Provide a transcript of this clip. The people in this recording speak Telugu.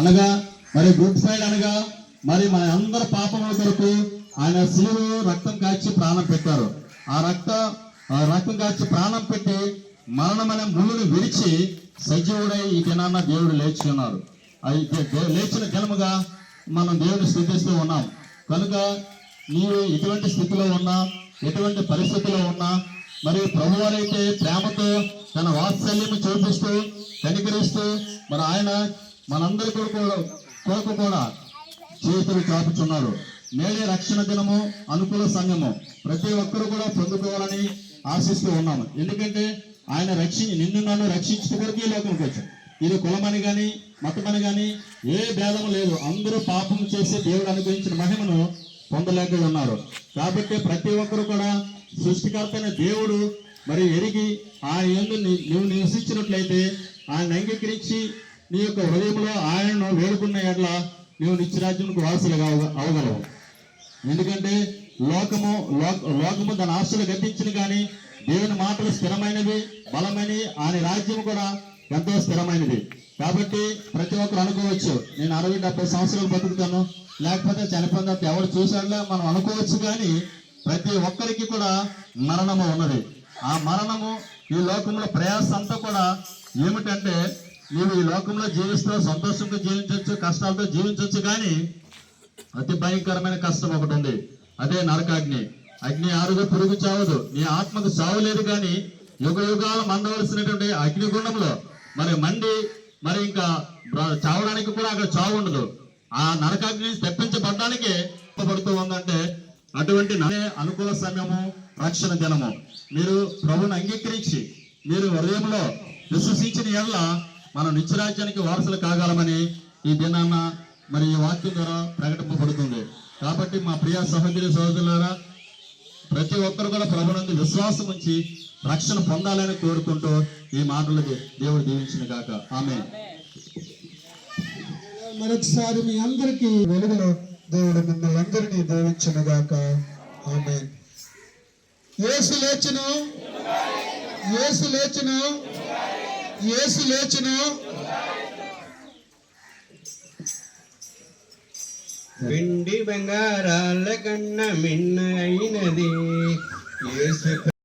అనగా మరి గుడ్ ఫ్రైడ్ అనగా మరి మన అందరి పాపముల కొరకు ఆయన శిలువలో రక్తం కాచి ప్రాణం పెట్టారు. ఆ రక్త ఆ రక్తం కాచి ప్రాణం పెట్టి మరణమైన ముళ్ళును విరిచి సజీవుడై ఈ దినాన్న దేవుడు లేచి ఉన్నారు. లేచిన దినముగా మనం దేవుని స్థుతిస్తూ ఉన్నాం. కనుక నీవు ఎటువంటి స్థితిలో ఉన్నా ఎటువంటి పరిస్థితిలో ఉన్నా మరి ప్రభువారైతే ప్రేమతో తన వాత్సల్యము చూపిస్తూ కనికరిస్తూ మరి ఆయన మనందరి కొరకు కొరకు కూడా చేతులు చాపుచున్నారు. నేడే రక్షణ దినము అనుకూల సమయము ప్రతి ఒక్కరు కూడా పొందుకోవాలని ఆశిస్తూ ఉన్నాము. ఎందుకంటే ఆయన రక్షి నిన్ను నన్ను రక్షించే కొరకు ఈ లోకంకి వచ్చాం. ఇది కులమని కానీ మతమని కానీ ఏ భేదం లేదు. అందరూ పాపం చేసి దేవుడు అనుగ్రహించిన మహిమను పొందలేక ఉన్నారు. కాబట్టి ప్రతి ఒక్కరు కూడా సృష్టికర్తైన దేవుడు. మరి ఎరిగి ఆయన ఎందు నువ్వు నివసించినట్లయితే ఆయన అంగీకరించి నీ యొక్క హృదయంలో ఆయనను వేడుకున్న ఎడ్ల నీవు నిత్యరాజ్యంకు వారసులుగా అవ- అవగలవు. ఎందుకంటే లోకము లోక- లోకము తన ఆస్తులు గతించిన కానీ దేవుని మాటలు స్థిరమైనవి బలమైనవి ఆయన రాజ్యం కూడా ఎంతో స్థిరమైనది. కాబట్టి ప్రతి ఒక్కరు అనుకోవచ్చు నేను అరవై డెబ్బై సంవత్సరాలు బతుకుతాను లేకపోతే చనిపోయిన ఎవరు చూసాడులే మనం అనుకోవచ్చు కానీ ప్రతి ఒక్కరికి కూడా మరణము ఉన్నది. ఆ మరణము ఈ లోకంలో ప్రయాసంతా కూడా ఏమిటంటే నీవు ఈ లోకంలో జీవిస్తూ సంతోషంగా జీవించవచ్చు కష్టాలతో జీవించవచ్చు కానీ అతి భయంకరమైన కష్టం ఒకటి ఉంది. అదే నరకాగ్ని. అగ్ని ఆరుగా పురుగు చావదు. నీ ఆత్మకు చావు లేదు కానీ యుగ యుగాలు మండవలసినటువంటి అగ్నిగుండంలో మరి మండి మరి ఇంకా చావడానికి కూడా అక్కడ చావు ఉండదు. ఆ నరకాగ్ని నుంచి తెప్పించబడ్డానికే పడుతూ ఉందంటే అటువంటి అనుకూల సమయము రక్షణ దినము. మీరు ప్రభుని అంగీకరించి మీరు హృదయంలో విశ్వసించిన ఎడల మనం నిత్యరాజ్యానికి వారసులు కాగలమని ఈ దినాన్న మరి ఈ వాక్యం ద్వారా ప్రకటింపబడుతుంది. కాబట్టి మా ప్రియ సహోదరి సహోదరులారా ప్రతి ఒక్కరు కూడా ప్రభునందు విశ్వాసం ఉంచి రక్షణ పొందాలని కోరుకుంటూ ఈ మాటలు దేవుడు దీవించిన కాక ఆమె మరొకసారి మీ అందరికీ వెలుగులో దేవుడు మిమ్మల్ని అందరినీ దీవించిన గాక. ఆమె యేసు లేచును? ఏసు లేచును? ఏసు లేచును. వెండి బంగారాల కన్న మిన్న అయినది యేసు